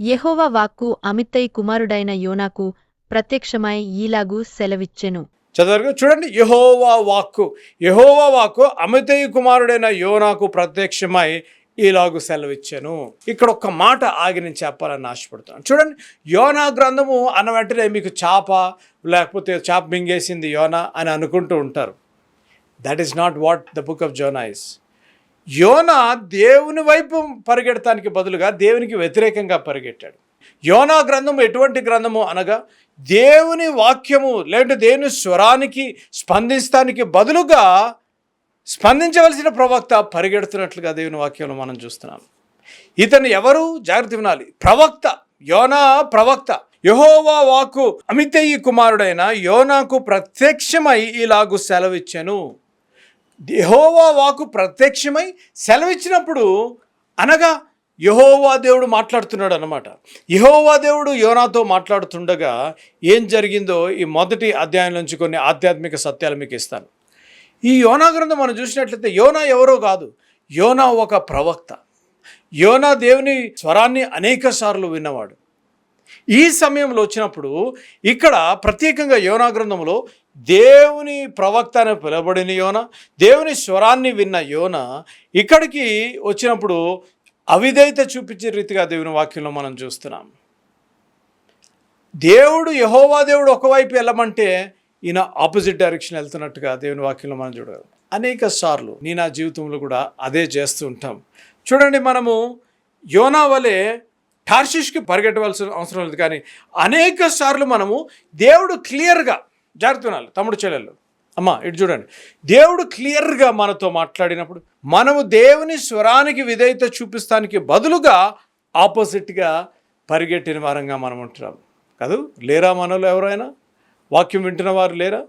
యెహోవా వాక్కు అమిత్తయి కుమారుడైన యోనాకు ప్రత్యక్షమై ఈలాగు సెలవిచ్చెను. చదవరు చూడండి యహోవా వాక్కు యహోవా వాక్కు అమితయ్య కుమారుడైన యోనాకు ప్రత్యక్షమై ఈలాగు సెలవిచ్చాను. ఇక్కడ ఒక్క మాట ఆగి నేను చెప్పాలని ఆశపడుతున్నాను. చూడండి యోనా గ్రంథము అన్న వెంటనే మీకు చాప లేకపోతే చాప మింగేసింది యోనా అని అనుకుంటూ ఉంటారు. That is not what the book of Jonah is యోనా దేవుని వైపు పరిగెడటానికి బదులుగా దేవునికి వ్యతిరేకంగా పరిగెట్టాడు. యోనా గ్రంథం ఎటువంటి గ్రంథము అనగా దేవుని వాక్యము లేదంటే దేవుని స్వరానికి స్పందిస్తానికి బదులుగా స్పందించవలసిన ప్రవక్త పరిగెడుతున్నట్లుగా దేవుని వాక్యంలో మనం చూస్తున్నాం. ఇతను ఎవరు? జాగ్రత్త వినాలి. ప్రవక్త యోనా ప్రవక్త. యహోవా వాకు అమితయ్యి కుమారుడైన యోనాకు ప్రత్యక్షమై ఇలాగు సెలవిచ్చాను. యహోవా వాకు ప్రత్యక్షమై సెలవిచ్చినప్పుడు అనగా యహోవా దేవుడు మాట్లాడుతున్నాడు అనమాట యహోవా దేవుడు యోనాతో మాట్లాడుతుండగా ఏం జరిగిందో ఈ మొదటి అధ్యాయం నుంచి కొన్ని ఆధ్యాత్మిక సత్యాలు మీకు ఇస్తాను. ఈ యోనా గ్రంథం మనం చూసినట్లయితే యోనా ఎవరో కాదు యోనా ఒక ప్రవక్త. యోనా దేవుని స్వరాన్ని అనేక సార్లు విన్నవాడు. ఈ సమయంలో వచ్చినప్పుడు ఇక్కడ ప్రత్యేకంగా యోనా గ్రంథంలో దేవుని ప్రవక్త అని పిలబడిన యోన దేవుని స్వరాన్ని విన్న యోన ఇక్కడికి వచ్చినప్పుడు అవిధేయత చూపించే రీతిగా దేవుని వాక్యంలో మనం చూస్తున్నాం. దేవుడు యహోవా దేవుడు ఒకవైపు వెళ్ళమంటే ఈయన ఆపోజిట్ డైరెక్షన్ వెళ్తున్నట్టుగా దేవుని వాక్యంలో మనం చూడగలం. అనేక సార్లు నేను నా జీవితంలో కూడా అదే చేస్తూ ఉంటాం. చూడండి మనము యోనా వలె టార్షిష్కి పరిగెట్టవలసిన అవసరం లేదు. కానీ అనేక సార్లు మనము దేవుడు క్లియర్గా జాగ్రత్త తమ్ముడు చెల్లెళ్ళు. అమ్మా ఇటు చూడండి. దేవుడు క్లియర్గా మనతో మాట్లాడినప్పుడు మనము దేవుని స్వరానికి విధేయత చూపిస్తానికి బదులుగా ఆపోజిట్గా పరిగెట్టిన వారంగా మనం ఉంటున్నాం. కాదు లేరా మనలో ఎవరైనా? వాక్యం వింటున్న వారు లేరా?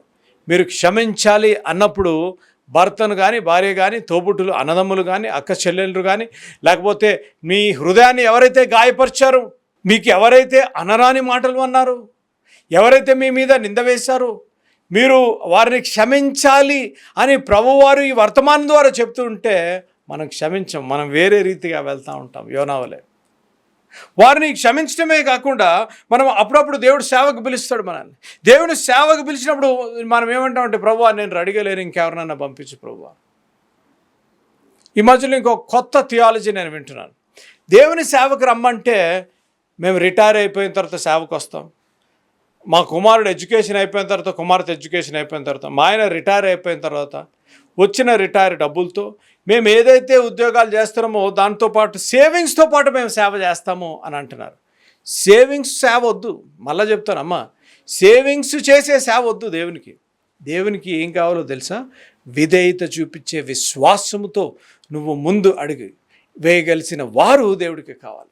మీరు క్షమించాలి అన్నప్పుడు భర్తను కానీ భార్య కానీ తోబుట్టులు అన్నదమ్ములు కానీ అక్క చెల్లెళ్ళు కానీ లేకపోతే మీ హృదయాన్ని ఎవరైతే గాయపరిచారు మీకు ఎవరైతే అనరాని మాటలు అన్నారు ఎవరైతే మీ మీద నింద వేశారో మీరు వారిని క్షమించాలి అని ప్రభువారు ఈ వర్తమానం ద్వారా చెప్తుంటే మనం క్షమించం మనం వేరే రీతిగా వెళ్తూ ఉంటాం. యోనావలే. వారిని క్షమించడమే కాకుండా మనం అప్పుడప్పుడు దేవుడు సేవకు పిలుస్తాడు మనల్ని. దేవుని సేవకు పిలిచినప్పుడు మనం ఏమంటామంటే ప్రభు నేను అడిగలేను లేను ఇంకెవరినైనా పంపించు ప్రభు. ఈ మధ్యలో ఇంకో కొత్త థియాలజీ నేను వింటున్నాను. దేవుని సేవకు రమ్మంటే మేము రిటైర్ అయిపోయిన తర్వాత సేవకు వస్తాం. మా కుమారుడు ఎడ్యుకేషన్ అయిపోయిన తర్వాత కుమార్తె ఎడ్యుకేషన్ అయిపోయిన తర్వాత మా ఆయన రిటైర్ అయిపోయిన తర్వాత వచ్చిన రిటైర్ డబ్బులతో మేము ఏదైతే ఉద్యోగాలు చేస్తున్నామో దాంతో పాటు సేవింగ్స్తో పాటు మేము సేవ చేస్తాము అని అంటున్నారు. సేవింగ్స్ సేవ వద్దు. మళ్ళీ చెప్తానమ్మా సేవింగ్స్ చేసే సేవ వద్దు దేవునికి. దేవునికి ఏం కావాలో తెలుసా? విధేయత చూపించే విశ్వాసముతో నువ్వు ముందు అడిగి. వేయగలిసిన వారు దేవుడికి కావాలి.